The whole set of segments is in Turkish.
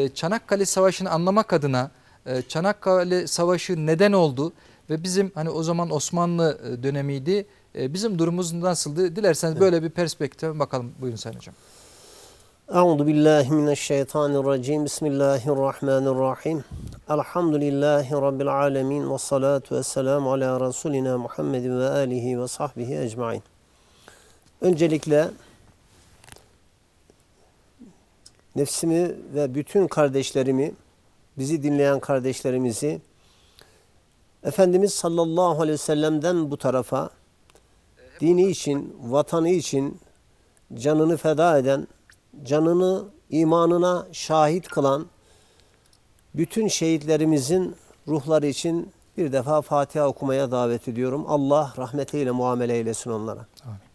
e, Çanakkale Savaşı'nı anlamak adına e, Çanakkale Savaşı neden oldu ve bizim hani o zaman Osmanlı e, dönemiydi. E, bizim durumumuz nasıldı? Dilerseniz böyle bir perspektife bakalım. Buyurun Sayın Hocam. Euzu billahi mineşşeytanirracim. Bismillahirrahmanirrahim. Elhamdülillahi rabbil alamin ve salatu vesselamu ala rasulina Muhammedin ve alihi ve sahbihi ecmaîn. Öncelikle nefsimi ve bütün kardeşlerimi, bizi dinleyen kardeşlerimizi Efendimiz sallallahu aleyhi ve sellem'den bu tarafa dini için, vatanı için canını feda eden, canını imanına şahit kılan bütün şehitlerimizin ruhları için bir defa Fatiha okumaya davet ediyorum. Allah rahmetiyle muamele eylesin onlara. Amin.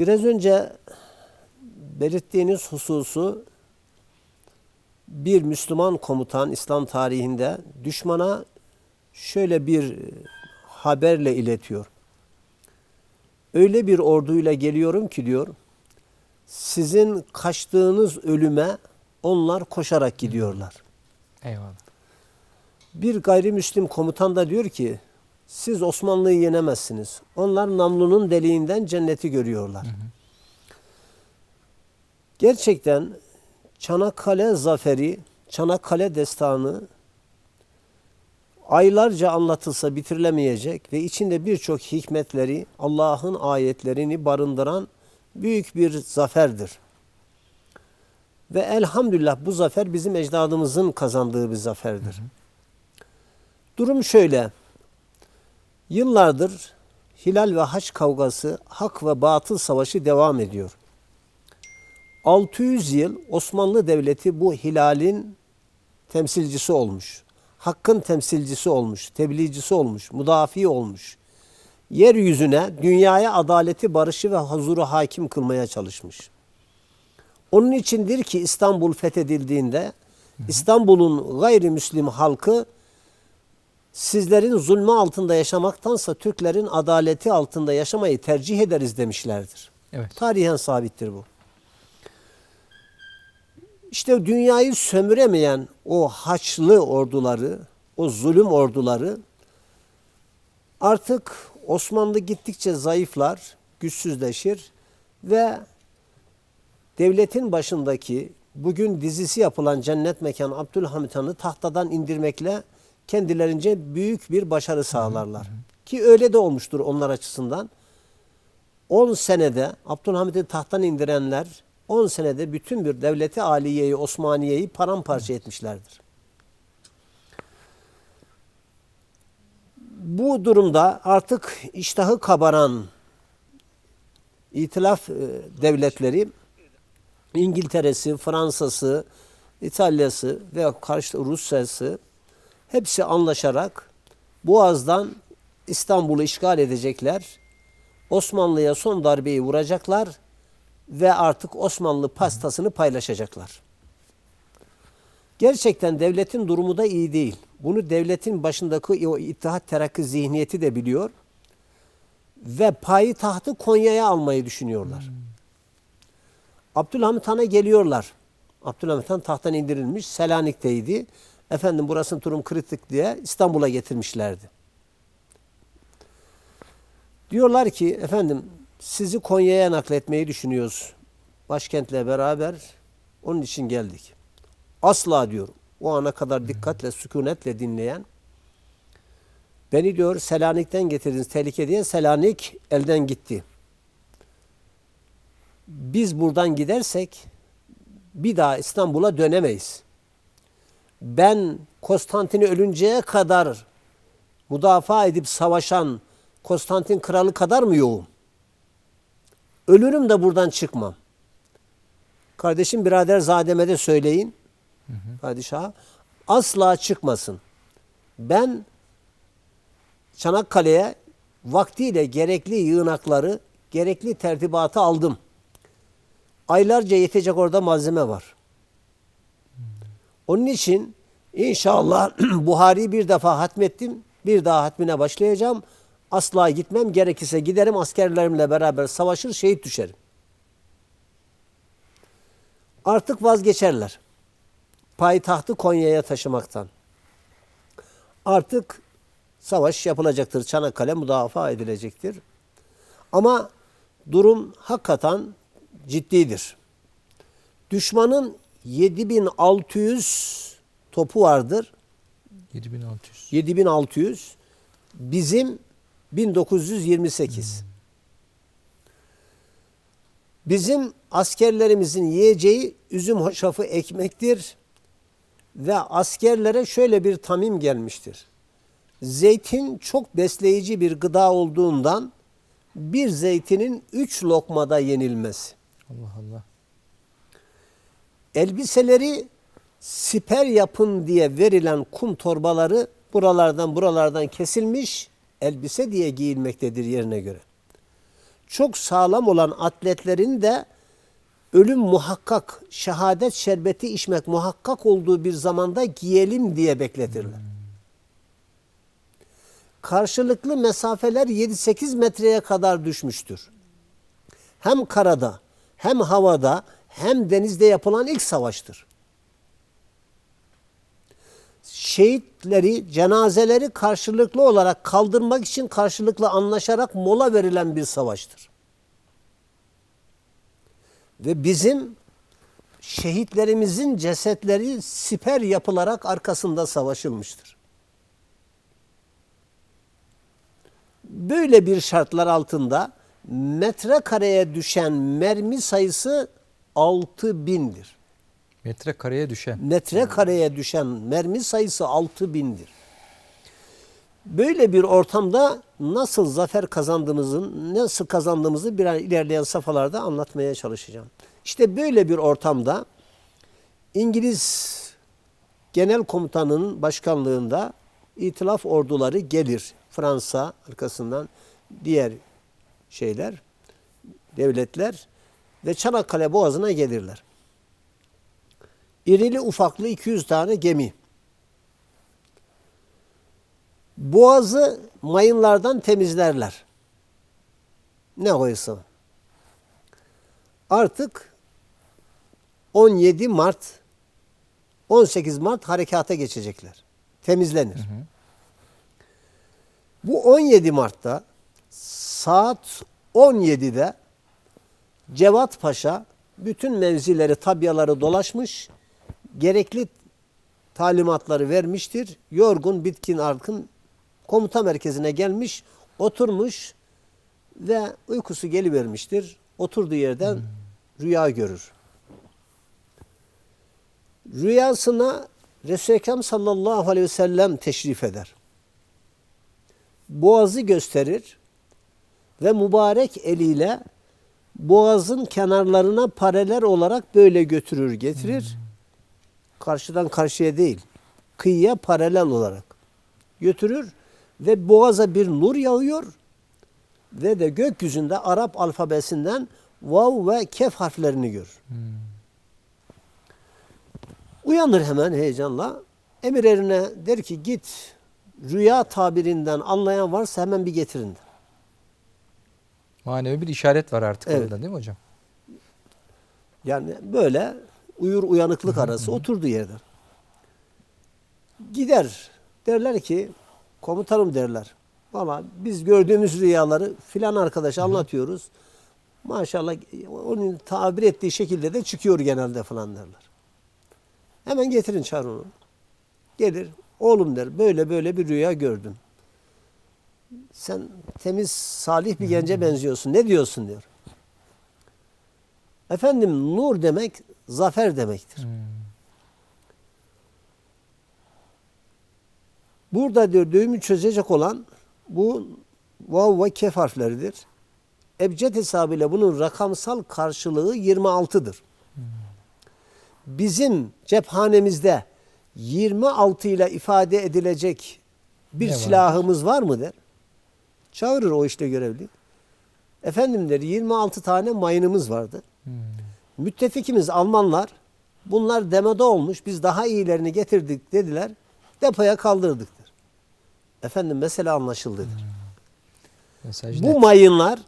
Biraz önce belirttiğiniz hususu bir Müslüman komutan İslam tarihinde düşmana şöyle bir e, haberle iletiyor. Öyle bir orduyla geliyorum ki diyor, sizin kaçtığınız ölüme onlar koşarak gidiyorlar. Eyvallah. Bir gayrimüslim komutan da diyor ki, siz Osmanlı'yı yenemezsiniz. Onlar namlunun deliğinden cenneti görüyorlar. Gerçekten Çanakkale zaferi, Çanakkale destanı aylarca anlatılsa bitirilemeyecek ve içinde birçok hikmetleri, Allah'ın ayetlerini barındıran büyük bir zaferdir. Ve elhamdülillah bu zafer bizim ecdadımızın kazandığı bir zaferdir. Durum şöyle. Yıllardır Hilal ve Haç kavgası, hak ve batıl savaşı devam ediyor. 600 yıl Osmanlı Devleti bu hilalin temsilcisi olmuş. Hakkın temsilcisi olmuş, tebliğcisi olmuş, müdafi olmuş. Yeryüzüne, dünyaya adaleti, barışı ve huzuru hakim kılmaya çalışmış. Onun içindir ki İstanbul fethedildiğinde İstanbul'un gayrimüslim halkı sizlerin zulmü altında yaşamaktansa Türklerin adaleti altında yaşamayı tercih ederiz demişlerdir. Evet. Tarihen sabittir bu. İşte dünyayı sömüremeyen o haçlı orduları, o zulüm orduları artık Osmanlı gittikçe zayıflar, güçsüzleşir ve devletin başındaki bugün dizisi yapılan cennet mekanı Abdülhamit Han'ı tahtadan indirmekle kendilerince büyük bir başarı sağlarlar. Ki öyle de olmuştur onlar açısından. 10 senede Abdülhamit'i tahttan indirenler 10 senede bütün bir devleti aliyeyi, Osmaniye'yi paramparça etmişlerdir. Bu durumda artık iştahı kabaran itilaf e, devletleri İngiltere'si, Fransa'sı, İtalya'sı ve karşı Rusya'sı hepsi anlaşarak Boğaz'dan İstanbul'u işgal edecekler. Osmanlı'ya son darbeyi vuracaklar ve artık Osmanlı pastasını paylaşacaklar. Gerçekten devletin durumu da iyi değil. Bunu devletin başındaki o İttihat Terakki zihniyeti de biliyor. Ve payitahtı Konya'ya almayı düşünüyorlar. Abdülhamit Han'a geliyorlar. Abdülhamit Han tahttan indirilmiş. Selanik'teydi. Efendim burasının durum kritik diye İstanbul'a getirmişlerdi. Diyorlar ki efendim sizi Konya'ya nakletmeyi düşünüyoruz. Başkentle beraber onun için geldik. Asla diyor o ana kadar dikkatle, sükunetle dinleyen beni diyor Selanik'ten getirdiniz tehlike diye Selanik elden gitti. Biz buradan gidersek bir daha İstanbul'a dönemeyiz. Ben Konstantin'i ölünceye kadar müdafaa edip savaşan Konstantin kralı kadar mı yoğum? Ölürüm de buradan çıkmam. Kardeşim birader zademe de söyleyin. Padişah asla çıkmasın. Ben Çanakkale'ye vaktiyle gerekli yığınakları, gerekli tertibatı aldım. Aylarca yetecek orada malzeme var. Onun için inşallah Buhari'yi bir defa hatmettim. Bir daha hatmine başlayacağım. Asla gitmem. Gerekirse giderim askerlerimle beraber savaşır şehit düşerim. Artık vazgeçerler. Payitahtı Konya'ya taşımaktan. Artık savaş yapılacaktır. Çanakkale müdafaa edilecektir. Ama durum hakikaten ciddidir. Düşmanın 7600 topu vardır. 7600. 7600. Bizim 1928. Bizim askerlerimizin yiyeceği üzüm hoşafı ekmektir. Ve askerlere şöyle bir tamim gelmiştir. Zeytin çok besleyici bir gıda olduğundan bir zeytinin üç lokmada yenilmez. Allah Allah. Elbiseleri siper yapın diye verilen kum torbaları buralardan buralardan kesilmiş elbise diye giyilmektedir yerine göre. Çok sağlam olan atletlerin de ölüm muhakkak, şehadet şerbeti içmek muhakkak olduğu bir zamanda giyelim diye bekletirler. Karşılıklı mesafeler 7-8 metreye kadar düşmüştür. Hem karada, hem havada, hem denizde yapılan ilk savaştır. Şehitleri, cenazeleri karşılıklı olarak kaldırmak için karşılıklı anlaşarak mola verilen bir savaştır. Ve bizim şehitlerimizin cesetleri siper yapılarak arkasında savaşılmıştır. Böyle bir şartlar altında metrekareye düşen mermi sayısı 6000'dir. Metre kareye düşen. Metrekareye düşen mermi sayısı 6000'dir. Böyle bir ortamda nasıl zafer kazandığımızın, nasıl kazandığımızı bir ilerleyen safhalarda anlatmaya çalışacağım. İşte böyle bir ortamda İngiliz Genel Komutanı'nın başkanlığında itilaf orduları gelir. Fransa arkasından diğer şeyler, devletler ve Çanakkale Boğazı'na gelirler. İrili ufaklı 200 tane gemi. Boğazı mayınlardan temizlerler. Ne oysa. Artık 17 Mart 18 Mart harekata geçecekler. Temizlenir. Bu 17 Mart'ta saat 17'de Cevat Paşa bütün mevzileri, tabyaları dolaşmış, gerekli talimatları vermiştir. Yorgun, bitkin, arkın komuta merkezine gelmiş, oturmuş ve uykusu gelivermiştir. Oturduğu yerden rüya görür. Rüyasına Resul-i Ekrem sallallahu aleyhi ve sellem teşrif eder. Boğazı gösterir ve mübarek eliyle boğazın kenarlarına paralel olarak böyle götürür, getirir. Karşıdan karşıya değil, kıyıya paralel olarak götürür ve boğaza bir nur yağıyor ve de gökyüzünde Arap alfabesinden vav ve kef harflerini görür. Uyanır hemen heyecanla. Emir erine der ki git rüya tabirinden anlayan varsa hemen bir getirin. der. Manevi bir işaret var artık Evet. orada değil mi hocam? Yani böyle uyur uyanıklık arası oturduğu yerde. Gider. Derler ki komutanım derler. Valla biz gördüğümüz rüyaları filan arkadaş anlatıyoruz. Maşallah onun tabir ettiği şekilde de çıkıyor genelde falan derler. Hemen getirin çağır onu. Gelir. Oğlum der böyle böyle bir rüya gördüm. Sen temiz, salih bir gence benziyorsun. Ne diyorsun diyor. Efendim nur demek zafer demektir. Burada diyor düğümü çözecek olan bu vav ve kef harfleridir. Ebced hesabıyla bunun rakamsal karşılığı 26'dır. Bizim cephanemizde 26 ile ifade edilecek bir Ne var? silahımız var mı der. Çağırır o işte görevli. Efendim der 26 tane mayınımız vardı. Müttefikimiz Almanlar bunlar demode olmuş biz daha iyilerini getirdik dediler. Depoya kaldırdık der. Efendim mesele anlaşıldıdır. Mesaj Bu mayınlar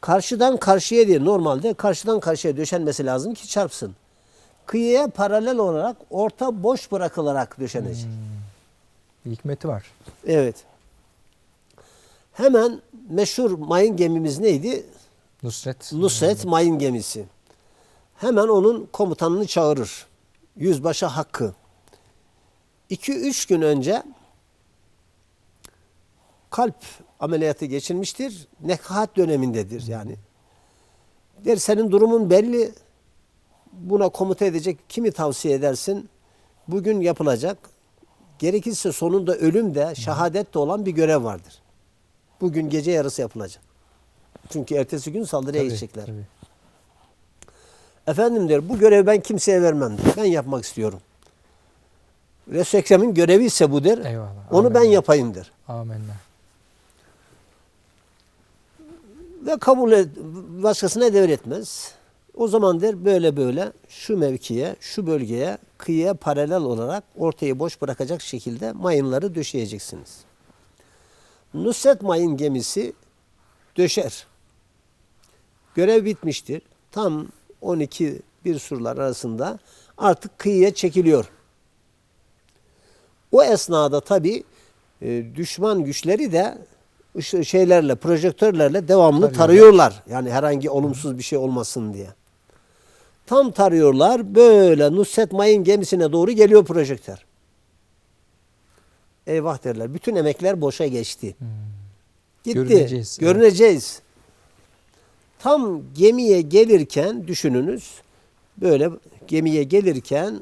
karşıdan karşıya diye normalde karşıdan karşıya döşenmesi lazım ki çarpsın. Kıyıya paralel olarak orta boş bırakılarak döşenecek. Bir hikmeti var. Evet. Hemen meşhur mayın gemimiz neydi? Nusret. Nusret mayın gemisi. Hemen onun komutanını çağırır. Yüzbaşı Hakkı. 2-3 gün önce kalp ameliyatı geçirmiştir. Nekahat dönemindedir yani. Der senin durumun belli. Buna komuta edecek kimi tavsiye edersin? Bugün yapılacak. Gerekirse sonunda ölüm de şehadet de olan bir görev vardır. Bugün gece yarısı yapılacak. Çünkü ertesi gün saldırıya Tabii, geçecekler. tabii. Efendim der bu görevi ben kimseye vermem der. Ben yapmak istiyorum. Resul Ekrem'in görevi ise bu der. Eyvallah. Onu ben Amenna. yapayım der. Amenna. Ve kabul et, başkasına devretmez. O zaman der böyle böyle şu mevkiye, şu bölgeye, kıyıya paralel olarak ortayı boş bırakacak şekilde mayınları döşeyeceksiniz. Nusret mayın gemisi döşer. Görev bitmiştir. Tam 12 bir surlar arasında artık kıyıya çekiliyor. O esnada tabi düşman güçleri de şeylerle, projektörlerle devamlı Tarıyorlar. tarıyorlar. Yani herhangi olumsuz bir şey olmasın diye. Tam tarıyorlar. Böyle Nusret Mayın gemisine doğru geliyor projektör. Eyvah derler. Bütün emekler boşa geçti. Gitti. Görüneceğiz, evet. Görüneceğiz. Tam gemiye gelirken düşününüz böyle gemiye gelirken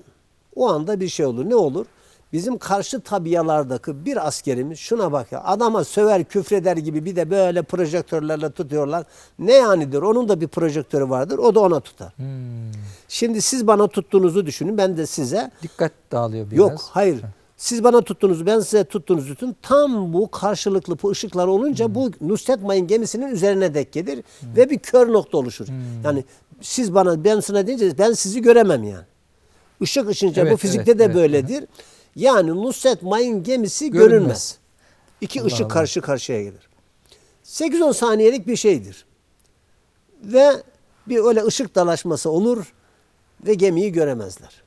o anda bir şey olur. Ne olur? Bizim karşı tabiyalardaki bir askerimiz şuna bak ya adama söver küfreder gibi bir de böyle projektörlerle tutuyorlar. Ne yanidir? Onun da bir projektörü vardır. O da ona tutar. Hmm. Şimdi siz bana tuttuğunuzu düşünün. Ben de size Dikkat dağılıyor biraz. Yok hayır. Siz bana tuttunuz, ben size tuttuğunuzu tutun. Tam bu karşılıklı bu ışıklar olunca bu Nusret Mayın gemisinin üzerine dek gelir ve bir kör nokta oluşur. Yani siz bana ben sana deyince ben sizi göremem yani. Işık ışınca bu Evet, fizikte evet, de evet. böyledir. Yani Nusret Mayın gemisi Görünmez. görünmez. İki Allah ışık Allah. karşı karşıya gelir. 8-10 saniyelik bir şeydir. Ve bir öyle ışık dalaşması olur ve gemiyi göremezler.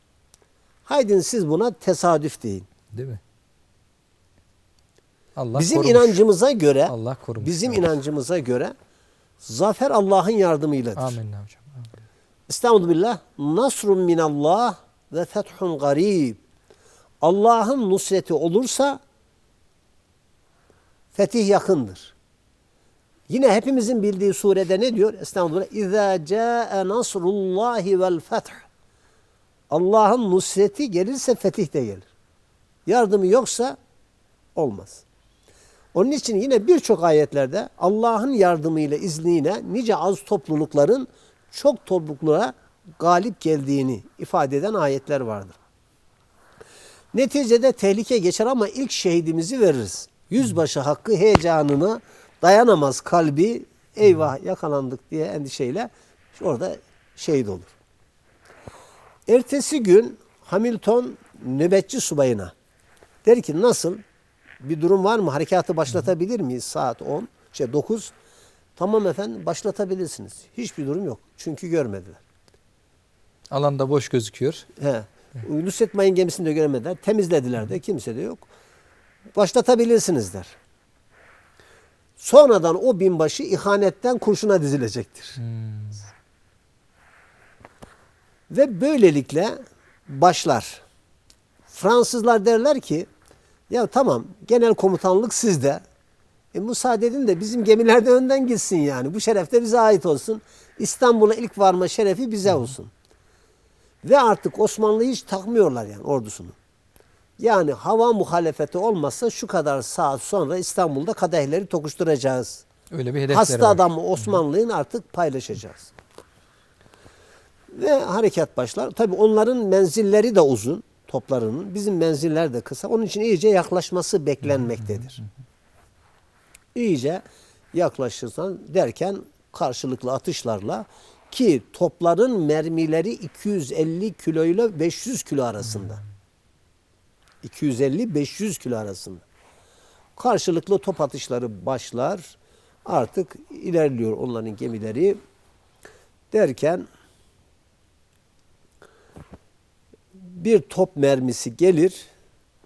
Haydin siz buna tesadüf deyin. Değil mi? Allah bizim korumuş. inancımıza göre Allah korumuş. bizim Evet. inancımıza göre zafer Allah'ın yardımıyladır. Amenna hocam. Amin. Estağfirullah. Nasrun minallah ve fethun garib. Allah'ın nusreti olursa fetih yakındır. Yine hepimizin bildiği surede ne diyor? Estağfirullah. İza ca'e nasrullahi vel feth. Allah'ın nusreti gelirse fetih de gelir. Yardımı yoksa olmaz. Onun için yine birçok ayetlerde Allah'ın yardımıyla, izniyle nice az toplulukların çok topluluklara galip geldiğini ifade eden ayetler vardır. Neticede tehlike geçer ama ilk şehidimizi veririz. Yüzbaşı hakkı heyecanına dayanamaz kalbi eyvah yakalandık diye endişeyle orada şehit olur. Ertesi gün Hamilton nöbetçi subayına der ki nasıl bir durum var mı? Harekatı başlatabilir miyiz saat 10, şey 9? Tamam efendim başlatabilirsiniz. Hiçbir durum yok. Çünkü görmediler. Alanda boş gözüküyor. He. Nusret Mayın gemisini de göremediler. Temizlediler de kimse de yok. Başlatabilirsiniz der. Sonradan o binbaşı ihanetten kurşuna dizilecektir. Ve böylelikle başlar. Fransızlar derler ki ya tamam genel komutanlık sizde. E, müsaade edin de bizim gemiler de önden gitsin yani. Bu şeref de bize ait olsun. İstanbul'a ilk varma şerefi bize olsun. Ve artık Osmanlı hiç takmıyorlar yani ordusunu. Yani hava muhalefeti olmazsa şu kadar saat sonra İstanbul'da kadehleri tokuşturacağız. Öyle bir hedefleri Hasta var. adamı Osmanlı'nın artık paylaşacağız. Ve harekat başlar. Tabi onların menzilleri de uzun toplarının. Bizim menziller de kısa. Onun için iyice yaklaşması beklenmektedir. İyice yaklaşırsan derken karşılıklı atışlarla ki topların mermileri 250 kilo ile 500 kilo arasında. 250-500 kilo arasında. Karşılıklı top atışları başlar. Artık ilerliyor onların gemileri. Derken bir top mermisi gelir.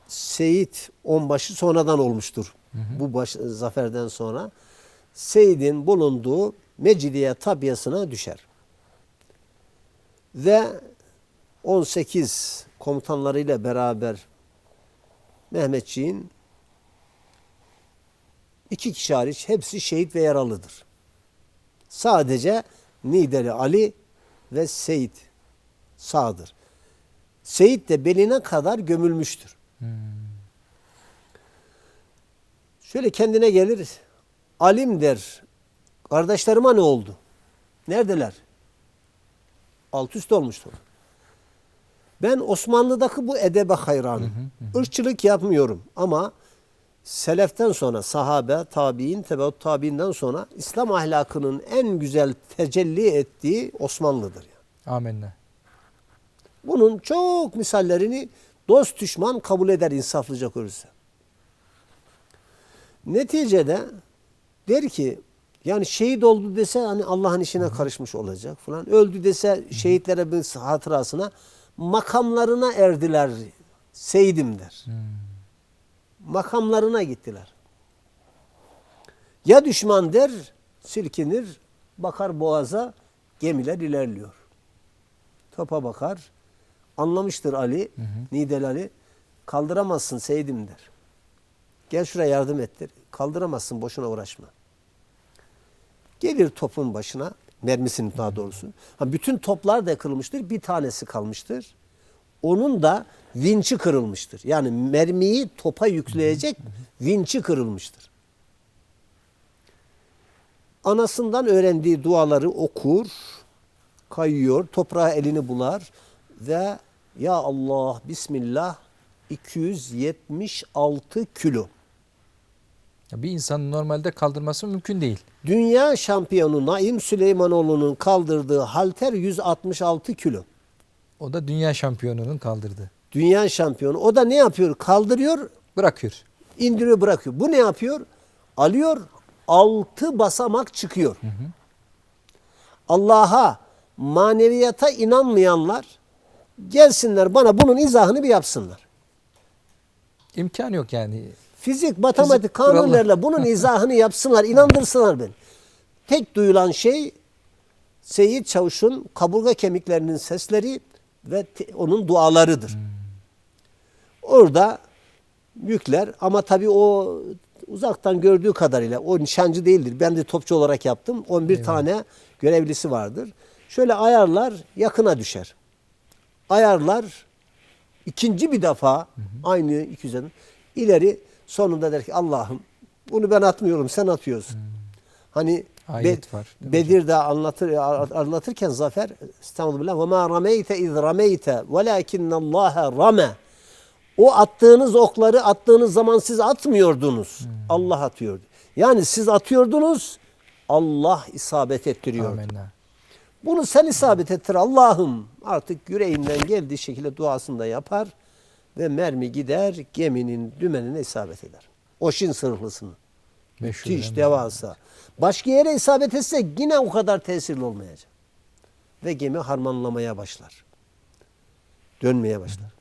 Seyit onbaşı sonradan olmuştur. Bu baş, zaferden sonra. Seyit'in bulunduğu Mecidiye tabiyasına düşer. Ve 18 komutanlarıyla beraber Mehmetçiğin iki kişi hariç hepsi şehit ve yaralıdır. Sadece Nideli Ali ve Seyit sağdır. Seyit de beline kadar gömülmüştür. Şöyle kendine gelir. Alim der. Kardeşlerime ne oldu? Neredeler? Alt üst olmuştur. Ben Osmanlı'daki bu edebe hayranım. Irkçılık yapmıyorum ama seleften sonra sahabe, tabi'in, tebeut tabi'inden sonra İslam ahlakının en güzel tecelli ettiği Osmanlı'dır. Yani. Amenna. Bunun çok misallerini dost düşman kabul eder insaflıca görürse. Neticede der ki yani şehit oldu dese hani Allah'ın işine karışmış olacak falan. Öldü dese şehitlere bir hatırasına makamlarına erdiler. Seydim der. Makamlarına gittiler. Ya düşman der, silkinir, bakar boğaza, gemiler ilerliyor. Topa bakar, anlamıştır Ali, Nidel Ali, kaldıramazsın Seydim der. Gel şuraya yardım ettir. Kaldıramazsın, boşuna uğraşma. Gelir topun başına, mermisinin daha doğrusu. Ha, bütün toplar da kırılmıştır, bir tanesi kalmıştır. Onun da vinçi kırılmıştır. Yani mermiyi topa yükleyecek vinçi kırılmıştır. Anasından öğrendiği duaları okur, kayıyor, toprağa elini bular ve ya Allah Bismillah 276 kilo. Bir insanın normalde kaldırması mümkün değil. Dünya şampiyonu Naim Süleymanoğlu'nun kaldırdığı halter 166 kilo. O da dünya şampiyonunun kaldırdığı. Dünya şampiyonu. O da ne yapıyor? Kaldırıyor, Bırakıyor. indiriyor, bırakıyor. Bu ne yapıyor? Alıyor, altı basamak çıkıyor. Allah'a, maneviyata inanmayanlar gelsinler bana bunun izahını bir yapsınlar. İmkan yok yani. Fizik, matematik Fizik kanunlarla bunun izahını yapsınlar, inandırsınlar beni. Tek duyulan şey Seyit Çavuş'un kaburga kemiklerinin sesleri ve onun dualarıdır. Orada yükler ama tabii o uzaktan gördüğü kadarıyla o nişancı değildir. Ben de topçu olarak yaptım. 11 tane görevlisi vardır. Şöyle ayarlar yakına düşer. Ayarlar ikinci bir defa aynı 200'den ileri sonunda der ki Allah'ım bunu ben atmıyorum sen atıyorsun. Hani Ayet var, değil mi Bedir'de anlatır anlatırken Zafer Estağfirullah ve ma rameyte iz rameyte velakinnallaha rame o attığınız okları attığınız zaman siz atmıyordunuz. Allah atıyordu. Yani siz atıyordunuz Allah isabet ettiriyordu. Amenna. Bunu sen isabet ettir Allah'ım. Artık yüreğinden geldiği şekilde duasını da yapar ve mermi gider geminin dümenine isabet eder. Oşin sırıklısını. Meşhur, Müthiş, devasa. Başka yere isabet etse yine o kadar tesirli olmayacak. Ve gemi harmanlamaya başlar. Dönmeye başlar.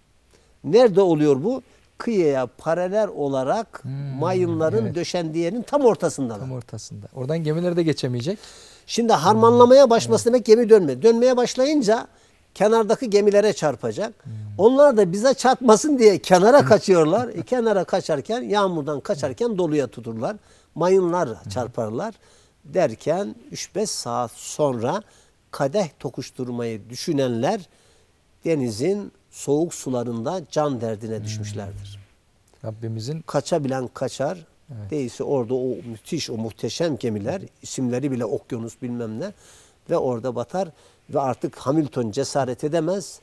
Nerede oluyor bu? Kıyıya paralel olarak mayınların Hmm, evet. döşendiği yerin tam ortasında. Tam ortasında. Oradan gemiler de geçemeyecek. Şimdi harmanlamaya başması demek gemi dönme. Dönmeye başlayınca kenardaki gemilere çarpacak. Onlar da bize çarpmasın diye kenara kaçıyorlar. E, kenara kaçarken yağmurdan kaçarken doluya tuturlar. Mayınlar çarparlar. Derken 3-5 saat sonra kadeh tokuşturmayı düşünenler denizin soğuk sularında can derdine düşmüşlerdir. Rabbimizin Kaçabilen kaçar. Değilse orada o müthiş, o muhteşem gemiler, isimleri bile okyanus bilmem ne ve orada batar ve artık Hamilton cesaret edemez.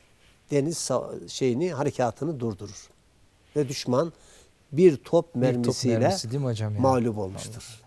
Deniz şeyini, harekatını durdurur. Ve düşman bir top bir top mermisiyle mermisi değil mi hocam? ya? mağlup olmuştur.